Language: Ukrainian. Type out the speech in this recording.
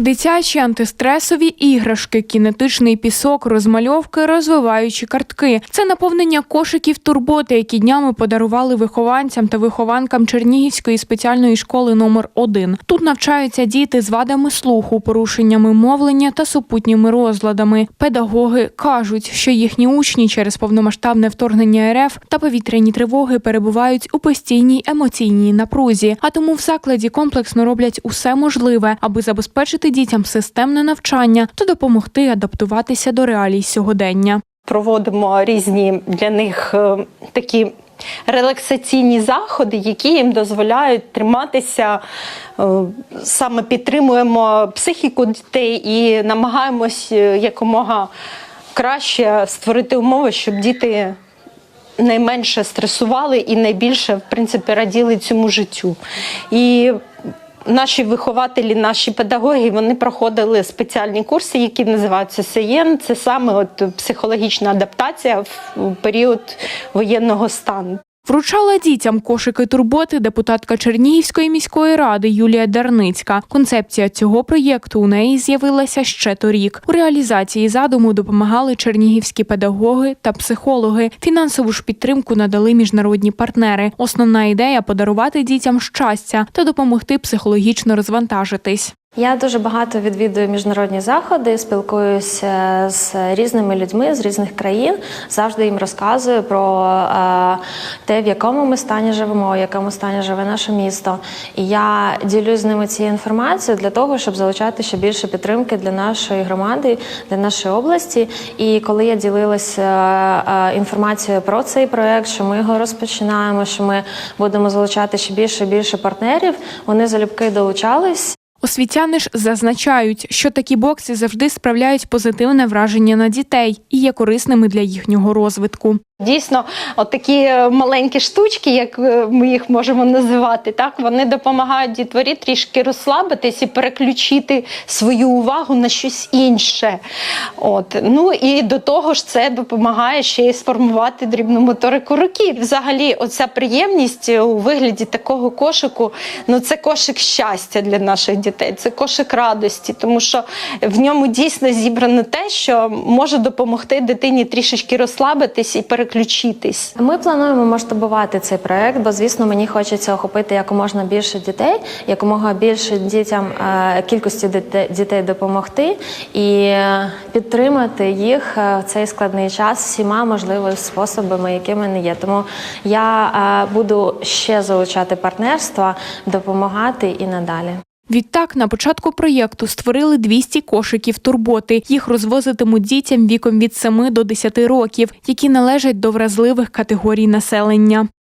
Дитячі антистресові іграшки, кінетичний пісок, розмальовки, розвиваючі картки. Це наповнення кошиків турботи, які днями подарували вихованцям та вихованкам Чернігівської спеціальної школи номер 1 Тут навчаються діти з вадами слуху, порушеннями мовлення та супутніми розладами. Педагоги кажуть, що їхні учні через повномасштабне вторгнення РФ та повітряні тривоги перебувають у постійній емоційній напрузі, а тому в закладі комплексно роблять усе можливе, аби забезпечити дітям системне навчання та допомогти адаптуватися до реалій сьогодення. проводимо різні для них е, такі релаксаційні заходи, які їм дозволяють триматися. е, Саме підтримуємо психіку дітей і намагаємось е, якомога краще створити умови, щоб діти найменше стресували і найбільше, в принципі, раділи цьому життю. І Наші вихователі, наші педагоги, вони проходили спеціальні курси, які називаються СЕЄН. Це саме от психологічна адаптація в період воєнного стану. Вручала дітям кошики турботи депутатка Чернігівської міської ради Юлія Дарницька. Концепція цього проєкту у неї з'явилася ще торік. У реалізації задуму допомагали чернігівські педагоги та психологи. Фінансову ж підтримку надали міжнародні партнери. Основна ідея подарувати дітям щастя та допомогти психологічно розвантажитись. Я дуже багато відвідую міжнародні заходи, спілкуюся з різними людьми з різних країн. Завжди їм розказую про е, те, в якому ми стані живемо, в якому стані живе наше місто. І я ділюсь з ними цією інформацією для того, щоб залучати ще більше підтримки для нашої громади, для нашої області. І коли я ділилася е, інформацією про цей проект, що ми його розпочинаємо, що ми будемо залучати ще більше і більше партнерів, вони залюбки долучались. Освітяни ж зазначають, що такі бокси завжди справляють позитивне враження на дітей і є корисними для їхнього розвитку. Дійсно, от такі е, маленькі штучки, як е, ми їх можемо називати, так вони допомагають дітворі трішки розслабитись і переключити свою увагу на щось інше. От ну і до того ж, це допомагає ще й сформувати дрібну моторику руки. Взагалі, оця приємність у вигляді такого кошику, ну це кошик щастя для наших дітей, це кошик радості, тому що в ньому дійсно зібрано те, що може допомогти дитині трішечки розслабитись і переключитись. Ми плануємо масштабувати цей проект, бо звісно мені хочеться охопити якомога більше дітей, якомога більше дітям е, кількості дітей допомогти і підтримати їх е, в цей складний час всіма можливими способами, які мене є. Тому я е, буду ще залучати партнерства, допомагати і надалі. Відтак, на початку проєкту створили 200 кошиків турботи. Їх розвозитимуть дітям віком від 7 до 10 років, які належать до вразливих категорій населення.